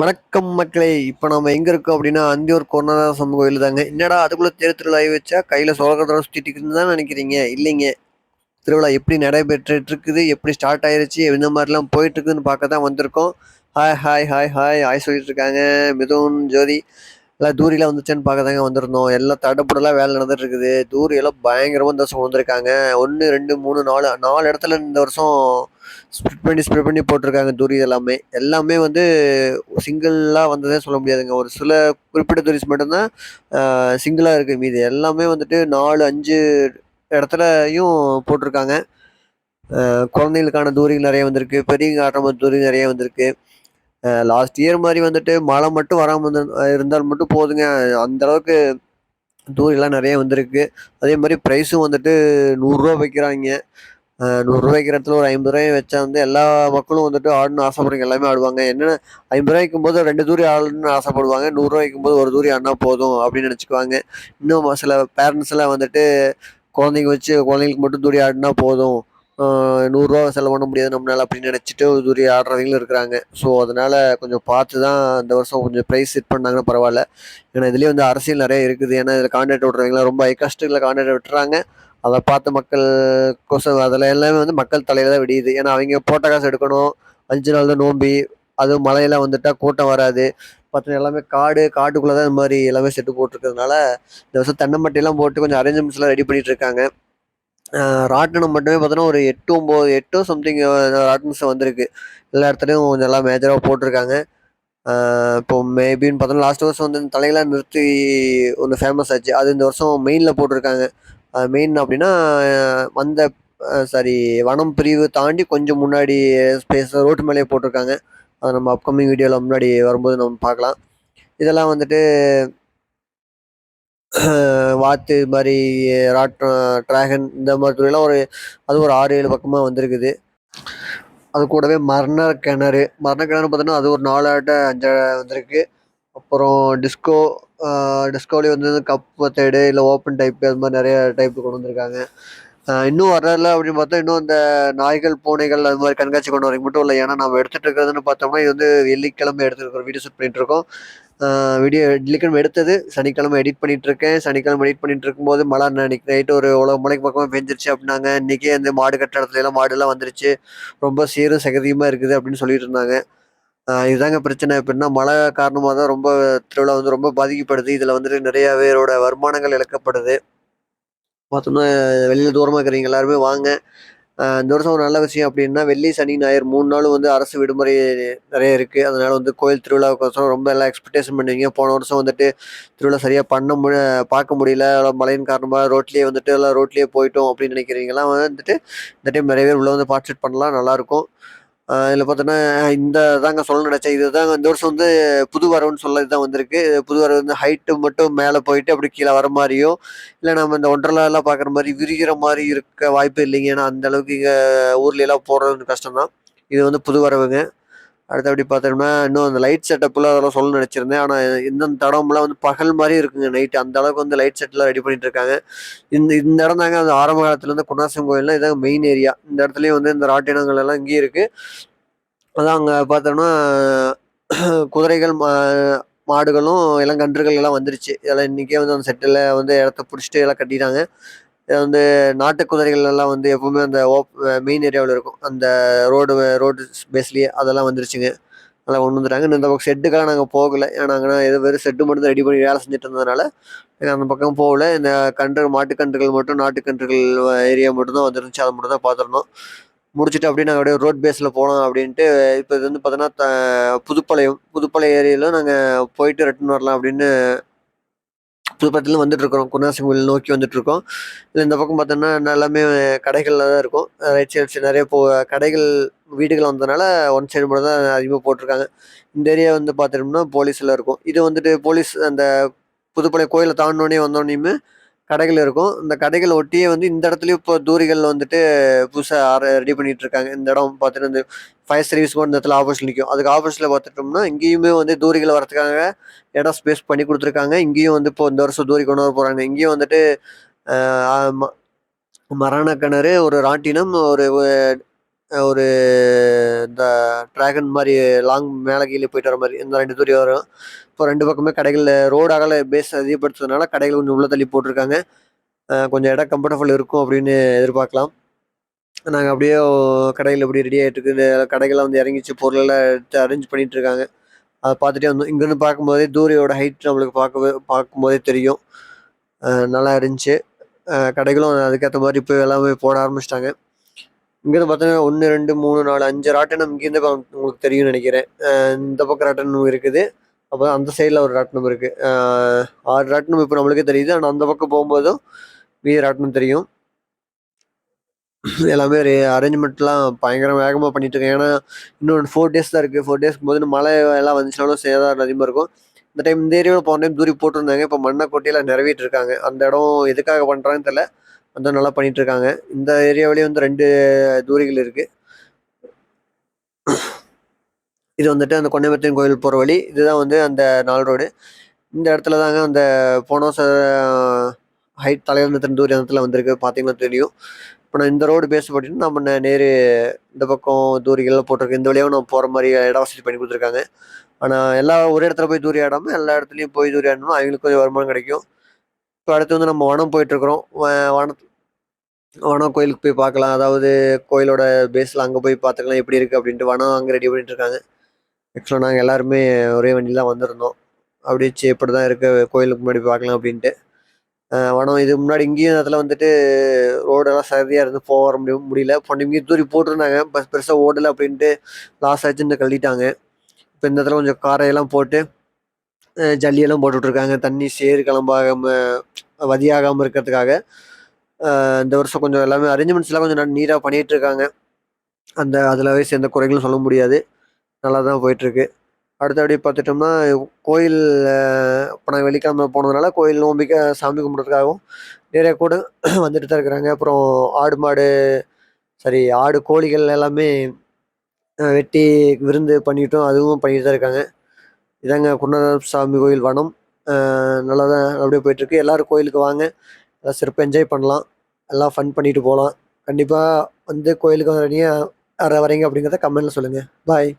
வணக்கம் மக்களே. இப்போ நம்ம எங்கே இருக்கோம் அப்படின்னா அந்தியூர் கொரோனாதாசம் கோயில் தாங்க. என்னடா அதுக்குள்ளே தேர் திருவிழா வச்சா கையில் சோழகத்தோட சுற்றிட்டு இருக்குதுன்னு தான் நினைக்கிறீங்க? இல்லைங்க. திருவிழா எப்படி நடைபெற்றுட்டு இருக்குது எப்படி ஸ்டார்ட் ஆயிருச்சு எந்த மாதிரிலாம் போயிட்டு இருக்குதுன்னு பார்க்க தான் வந்திருக்கோம். Hi hi hi hi hi சொல்லிட்டு இருக்காங்க. மிதுன் ஜோதி. எல்லாம் தூரிலாம் வந்துச்சேன்னு பார்க்க தாங்க வந்திருந்தோம். எல்லாம் தடப்புடலாம் வேலை நடந்துட்டு இருக்குது தூரி எல்லாம் பயங்கரமாக இந்த வருஷம் வந்திருக்காங்க ஒன்று ரெண்டு மூணு நாலு நாலு இடத்துல இந்த வருஷம் ஸ்ப்ளிட் பண்ணி ஸ்ப்ளிட் பண்ணி போட்டிருக்காங்க தூரி எல்லாமே. எல்லாமே வந்து சிங்கிளாக வந்ததே சொல்ல முடியாதுங்க. ஒரு சில குறிப்பிட்ட தூரிஸ் மட்டும்தான் சிங்கிளாக இருக்குது மீது. எல்லாமே வந்துட்டு நாலு அஞ்சு இடத்துலையும் போட்டிருக்காங்க. குழந்தைகளுக்கான தூரிகள் நிறைய வந்திருக்கு. பெரியவங்க ஆடுற மாதிரி தூரி நிறைய வந்திருக்கு. லாஸ்ட் இயர் மாதிரி வந்துட்டு மழை மட்டும் வராமல் இருந்தால் மட்டும் போதுங்க. அந்த அளவுக்கு தூரிலாம் நிறைய வந்திருக்கு. அதே மாதிரி ப்ரைஸும் வந்துட்டு நூறுரூவா வைக்கிறாங்க. நூறுரூவா வைக்கிற இடத்துல ஒரு ஐம்பது ரூபாய் வச்சா வந்து எல்லா மக்களும் வந்துட்டு ஆடணும்னு ஆசைப்படுறவங்க எல்லாமே ஆடுவாங்க. என்னென்ன ஐம்பது ரூபாய்க்கும் போது ரெண்டு தூரி ஆடணும்னு ஆசைப்படுவாங்க. நூறுரூவா வைக்கும்போது ஒரு தூரி ஆடினா போதும் அப்படின்னு நினச்சிக்குவாங்க. இன்னும் சில பேரண்ட்ஸ் எல்லாம் வந்துட்டு குழந்தைங்க வச்சு குழந்தைங்களுக்கு மட்டும் தூரி ஆடினா போதும். நூறுரூவா செலவு பண்ண முடியாது நம்மளால் அப்படின்னு நினச்சிட்டு ஒரு தூரி ஆடுறவங்களும் இருக்கிறாங்க. ஸோ அதனால் கொஞ்சம் பார்த்து தான் இந்த வருஷம் கொஞ்சம் ப்ரைஸ் செட் பண்ணாங்கன்னா பரவாயில்ல. ஏன்னா இதுலேயே வந்து அரசியல் நிறைய இருக்குது. ஏன்னா இதில் கான்ட்ராக்ட் விட்றவங்களாம் ரொம்ப ஹை கஷ்டத்தில் கான்ட்ராக்ட் விட்டுறாங்க. அதை பார்த்து மக்கள் கொசம் அதில் எல்லாமே வந்து மக்கள் தலையில் தான் விடியுது. ஏன்னா அவங்க போட்ட காசு எடுக்கணும். அஞ்சு நாள் தான் நோம்பி. அதுவும் மழையெல்லாம் வந்துட்டால் கூட்டம் வராது. பார்த்தீங்கன்னா எல்லாமே காடு காட்டுக்குள்ளே தான் இந்த மாதிரி எல்லாமே செட்டு போட்டிருக்கிறதுனால இந்த வருஷம் தென்னை மட்டையெல்லாம் போட்டு கொஞ்சம் அரேஞ்ச்மெண்ட்ஸ்லாம் ரெடி பண்ணிகிட்டு இருக்காங்க. ராட்டினம் மட்டுமே பார்த்தோன்னா ஒரு எட்டு ஒம்பது எட்டோ சம்திங் ராட்டினம்ஸ் வந்திருக்கு. எல்லா இடத்துலையும் கொஞ்சம் எல்லாம் மேஜராக போட்டிருக்காங்க. இப்போ மேபின்னு பார்த்தோன்னா லாஸ்ட் வருஷம் வந்து இந்த தலையெல்லாம் நிறுத்தி ஒன்று ஃபேமஸ் ஆச்சு. அது இந்த வருஷம் மெயினில் போட்டிருக்காங்க. மெயின் அப்படின்னா வந்த சாரி வனம் பிரிவு தாண்டி கொஞ்சம் முன்னாடி ஸ்பேஸ் ரோட்டு மேலேயே போட்டிருக்காங்க. அதை நம்ம அப்கமிங் வீடியோவில் முன்னாடி வரும்போது நம்ம பார்க்கலாம். இதெல்லாம் வந்துட்டு வாத்து இது மாதிரி ராட் ட்ராகன் இந்த மாதிரி துறையெல்லாம் ஒரு அது ஒரு ஆறு ஏழு பக்கமாக வந்திருக்குது. அது கூடவே மரண கிணறு. மரண கிணறு பார்த்தோன்னா அது ஒரு நாலு ஆட்ட அஞ்சு வந்திருக்கு. அப்புறம் டிஸ்கோ டிஸ்கோலேயே வந்து கப் மெத்தேடு இல்லை ஓப்பன் டைப் அது மாதிரி நிறைய டைப் கொண்டு வந்திருக்காங்க. இன்னும் வரல அப்படின்னு பார்த்தா இன்னும் இந்த நாய்கள் பூனைகள் அது மாதிரி கண்காட்சி கொண்டு வரைக்கும் மட்டும் இல்லை. ஏன்னா நம்ம எடுத்துகிட்டு இருக்கிறதுன்னு பார்த்தோம்னா இது வந்து வெள்ளிக்கிழமை எடுத்துருக்கோம் வீடியோ ஷூட் பண்ணிட்டு இருக்கோம். வீடியோ வெள்ளிக்கிழமை எடுத்தது. சனிக்கிழமை எடிட் பண்ணிட்டு இருக்கேன் சனிக்கிழமை எடிட் பண்ணிட்டு இருக்கும்போது மழை அன்னைக்கு நைட்டு ஒரு உலக மலைக்கு பக்கமாக பெஞ்சிருச்சு அப்படின்னாங்க. இன்னைக்கே அந்த மாடு கட்டுற இடத்துல எல்லாம் மாடுலாம் வந்துருச்சு. ரொம்ப சீரும் சகதியுமாக இருக்குது அப்படின்னு சொல்லிட்டு இருந்தாங்க. இதுதாங்க பிரச்சனை. எப்படின்னா மழை காரணமாக தான் ரொம்ப திருவிழா வந்து ரொம்ப பாதிக்கப்படுது. இதில் வந்துட்டு நிறைய பேரோட வருமானங்கள் இழக்கப்படுது. பார்த்தோம்னா வெளியில் தூரமாக இருக்கிறவங்க எல்லாருமே வாங்க. இந்த வருஷம் ஒரு நல்ல விஷயம் அப்படின்னா வெள்ளி சனி ஞாயிறு மூணு நாளும் வந்து அரசு விடுமுறை நிறைய இருக்குது அதனால் வந்து கோயில் திருவிழாவுக்கோசரம் ரொம்ப எல்லாம் எக்ஸ்பெக்டேஷன் பண்ணுவீங்க. போன வருஷம் வந்துட்டு திருவிழா சரியாக பண்ண மு பார்க்க முடியல. எல்லாம் மழையின் காரணமாக ரோட்லேயே வந்துட்டு எல்லாம் ரோட்லேயே போயிட்டோம் அப்படின்னு நினைக்கிறீங்களாம் வந்துட்டு இந்த டைம் நிறைய பேர் உள்ள வந்து பார்ட்டிசிபேட் பண்ணலாம். நல்லாயிருக்கும் இதில் பார்த்தோன்னா இந்த தாங்க சொல்ல நினச்சேன். இதுதாங்க இந்த வருஷம் வந்து புது வரவுன்னு சொல்ல இதுதான் வந்திருக்கு. புது வரவு வந்து ஹைட்டு மட்டும் மேலே போயிட்டு அப்படி கீழே வர மாதிரியும் இல்லை நம்ம இந்த ஒன்றலாலாம் பார்க்குற மாதிரி விரிகிற மாதிரி இருக்க வாய்ப்பு இல்லைங்க. ஏன்னா அந்த அளவுக்கு இங்கே ஊர்லெலாம் போடுறது கஷ்டம் தான் இது வந்து புது வரவுங்க. அடுத்தபடி பார்த்தோம்னா இன்னும் அந்த லைட் செட்டப்லாம் அதெல்லாம் சொல்ல நினச்சிருந்தேன். ஆனால் இந்த தடம்லாம் வந்து பகல் மாதிரி இருக்குங்க நைட்டு அந்த அளவுக்கு வந்து லைட் செட்லாம் ரெடி பண்ணிட்டு இருக்காங்க. இந்த இந்த இடம் தாங்க அந்த ஆரம்ப காலத்துலேருந்து குணாசம் கோயில்லாம் இதாங்க மெயின் ஏரியா இந்த இடத்துலையும் வந்து இந்த ராட்டினங்கள் எல்லாம் இங்கேயும் இருக்குது அதான் அங்கே பார்த்தோம்னா குதிரைகள் மா மாடுகளும் கன்றுகள் எல்லாம் வந்துருச்சு. இதெல்லாம் இன்றைக்கே வந்து அந்த செட்டில் வந்து இடத்த பிடிச்சிட்டு எல்லாம் கட்டிட்டாங்க. வந்து நாட்டு குதிரைகள் எல்லாம் வந்து எப்பவுமே அந்த ஓப் மெயின் ஏரியாவில் இருக்கும். அந்த ரோடு ரோடு பேஸ்லேயே அதெல்லாம் வந்துருச்சுங்க. அதெல்லாம் கொண்டு வந்துட்டாங்க. இந்த பக்கம் செட்டுக்கெல்லாம் நாங்கள் போகலை. ஏன்னா நாங்கள் எது வெறும் செட்டு மட்டும் தான் ரெடி பண்ணி வேலை செஞ்சுட்டு இருந்ததுனால நாங்கள் அந்த பக்கம் போகல. இந்த கன்று மாட்டுக்கன்றுகள் மட்டும் நாட்டுக்கன்றுகள் ஏரியா மட்டும் தான் வந்துருந்துச்சு. அதை மட்டும் தான் பார்த்துருந்தோம். முடிச்சுட்டு அப்படியே நாங்கள் அப்படியே ரோட் பேஸில் போனோம் அப்படின்ட்டு இப்போ இது வந்து பார்த்தோன்னா த- புதுப்பாளையம் புதுப்பாளையம் ஏரியாவில் நாங்கள் போயிட்டு ரிட்டன் வரலாம் அப்படின்னு புதுப்பாளையத்துல வந்துட்டு இருக்கோம் குருநாசம் கோயில் நோக்கி வந்துட்டு இருக்கோம் இந்த பக்கம் பார்த்தோன்னா எல்லாமே கடைகளில் தான் இருக்கும். ரைட் சைடு நிறைய போ கடைகள் வீடுகள் வந்ததுனால ஒன் சைடு மட்டும் தான் அதிகமாக போட்டிருக்காங்க. இந்த ஏரியா வந்து பார்த்துட்டோம்னா போலீஸில் இருக்கும். இது வந்துட்டு போலீஸ் அந்த புதுப்பாளையம் கோயிலை தாண்டினோடனே வந்தோடனையுமே கடைகள் இருக்கும். இந்த கடைகளை ஒட்டியே வந்து இந்த இடத்துலயும் இப்போ தூரிகள் வந்துட்டு புதுசாக ரெடி பண்ணிட்டு இருக்காங்க இந்த இடம் பார்த்துட்டு இந்த ஃபயர் சர்வீஸ் கூட இந்த இடத்துல ஆப்போசிட் நிற்கும் அதுக்கு ஆப்போசிட்ல பார்த்துட்டோம்னா இங்கேயுமே வந்து தூரிகள் வரதுக்காக இடம் ஸ்பேஸ் பண்ணி கொடுத்துருக்காங்க. இங்கேயும் வந்து இப்போ இந்த வருஷம் தூரி கொண்டு வர போகிறாங்க இங்கேயும் வந்துட்டு ம- மரண கிணறு ஒரு ராட்டினம் ஒரு ஒரு இந்த ட்ராகன் மாதிரி லாங் மேலே கீழே போயிட்டு வர மாதிரி இந்த ரெண்டு தூரி வரும். இப்போ ரெண்டு பக்கமே கடைகளில் ரோடு அகல பேஸ் அதிகப்படுத்துறதுனால கடைகள் கொஞ்சம் உள்ள தள்ளி போட்டிருக்காங்க கொஞ்சம் இடம் கம்ஃபர்டபுள் இருக்கும் அப்படின்னு எதிர்பார்க்கலாம். நாங்கள் அப்படியே கடையில் இப்படி ரெடி ஆகிட்டு இருக்குது கடைகள்லாம் வந்து இறங்கிச்சு பொருளெல்லாம் எடுத்து அரேஞ்ச் பண்ணிட்டு இருக்காங்க. அதை பார்த்துட்டே வந்தோம். இங்கேருந்து பார்க்கும்போதே தூரியோட ஹைட் நம்மளுக்கு பார்க்கவே பார்க்கும்போதே தெரியும். நல்லா இருந்துச்சு. கடைகளும் அதுக்கேற்ற மாதிரி இப்போ எல்லாமே போட ஆரம்பிச்சிட்டாங்க இங்கேருந்து பார்த்தீங்கன்னா 1, 2, 3, 4, 5 ராட்டினம் இங்கேருந்து உங்களுக்கு தெரியும்னு நினைக்கிறேன் இந்த பக்கம் ராட்டனம் இருக்குது. அப்புறம் அந்த சைடில் ஒரு ராட்டினம் இருக்கு. அ 6 ராட்டினம் இப்போ நம்மளுக்கே தெரியுது. ஆனால் அந்த பக்கம் போகும்போதும் மீதி ராட்டனம் தெரியும். எல்லாமே ஒரு அரேஞ்ச்மெண்ட்லாம் பயங்கரம் வேகமாக பண்ணிட்டு இருக்கேன் ஏன்னா, இன்னொன்று ஃபோர் டேஸ் தான் இருக்குது ஃபோர் டேஸ்க்கு போது மழை எல்லாம் வந்துச்சுனாலும் சேதாரம் அதிகமாக இருக்கும். இந்த டைம் இந்த ஏரியாவில் போன டைம் தூரி போட்டிருந்தாங்க. இப்போ மண்ணை கொட்டிலாம் நிறவிட்டு இருக்காங்க. அந்த இடம் எதுக்காக பண்ணுறாங்கன்னு தெரியல. வந்து நல்லா பண்ணிட்டு இருக்காங்க. இந்த ஏரியாவிலேயே வந்து ரெண்டு தூரிகள் இருக்கு. இது வந்துட்டு அந்த கொண்டைமத்தன் கோயில் போகிற வழி. இதுதான் வந்து அந்த நாள் ரோடு. இந்த இடத்துல தாங்க அந்த போனோச ஹைட் தலைவர்நத்தன் தூரி இடத்துல வந்திருக்கு. பார்த்தீங்கன்னா தெரியும். இப்போ நான் இந்த ரோடு பேச பார்த்தீங்கன்னா, நம்ம நேரு இந்த பக்கம் தூரிகள்லாம் போட்டிருக்கு. இந்த வழியாகவும் நம்ம போகிற மாதிரி இட வசதி பண்ணி கொடுத்துருக்காங்க ஆனால் எல்லா ஒரே இடத்துல போய் தூரி ஆடாமல் எல்லா இடத்துலையும் போய் தூரி ஆடணும்னா அவங்களுக்கு கொஞ்சம் வருமானம் கிடைக்கும். இப்போ அடுத்து வந்து நம்ம வனம் போயிட்டுருக்குறோம். வன வனம் கோயிலுக்கு போய் பார்க்கலாம். அதாவது கோயிலோட பேஸில் அங்கே போய் பார்த்துக்கலாம் எப்படி இருக்குது அப்படின்ட்டு வனம் அங்கே ரெடி பண்ணிட்டு இருக்காங்க. ஆக்சுவலாக நாங்கள் எல்லாருமே ஒரே வண்டியில் தான் வந்திருந்தோம். அப்படியே சரி இப்படிதான் இருக்குது கோயிலுக்கு முன்னாடி பார்க்கலாம் அப்படின்ட்டு. வனம் இது முன்னாடி இங்கேயும் இடத்துல வந்துட்டு ரோடெல்லாம் சரியாக இருந்து போக வர முடியும் முடியல. பண்ணி இங்கேயும் தூரி போட்டிருந்தாங்க. பஸ் பெருசாக ஓடலை அப்படின்ட்டு லாஸ் ஆச்சுன்னு கழட்டிட்டாங்க இப்போ இந்த இடத்துல கொஞ்சம் காரையெல்லாம் போட்டு ஜல்லியெல்லாம் போட்டுட்ருக்காங்க தண்ணி சேறு கிளம்பாகாமல் வதியாகாமல் இருக்கிறதுக்காக. இந்த வருஷம் கொஞ்சம் எல்லாமே அரேஞ்ச்மெண்ட்ஸ்லாம் கொஞ்சம் நீராக பண்ணிகிட்டு இருக்காங்க. அந்த அதில் சேர்ந்த குறைகளும் சொல்ல முடியாது. நல்லா தான் போயிட்டுருக்கு. அடுத்தபடி பார்த்துட்டோம்னா, கோயில் இப்போ நாங்கள் வெள்ளிக்கிழமை போனதுனால கோயில் நோம்பிக்க சாமி கும்பிட்றதுக்காகவும் நிறைய கூட வந்துட்டு தான் இருக்கிறாங்க. அப்புறம் ஆடு, மாடு சாரி ஆடு, கோழிகள் எல்லாமே வெட்டி விருந்து பண்ணிட்டோம். அதுவும் பண்ணிட்டு தான் இருக்காங்க. இதாங்க குருநாதர் சாமி கோயில் வனம். நல்லா தான் அப்படியே போயிட்டுருக்கு. எல்லோரும் கோயிலுக்கு வாங்க. நல்லா சிறப்பாக என்ஜாய் பண்ணலாம். எல்லாம் ஃபன் பண்ணிட்டு போகலாம் கண்டிப்பாக வந்து கோயிலுக்கு வரீங்க யார் வரீங்க அப்படிங்கிறத கமெண்ட்ல சொல்லுங்கள் பாய்.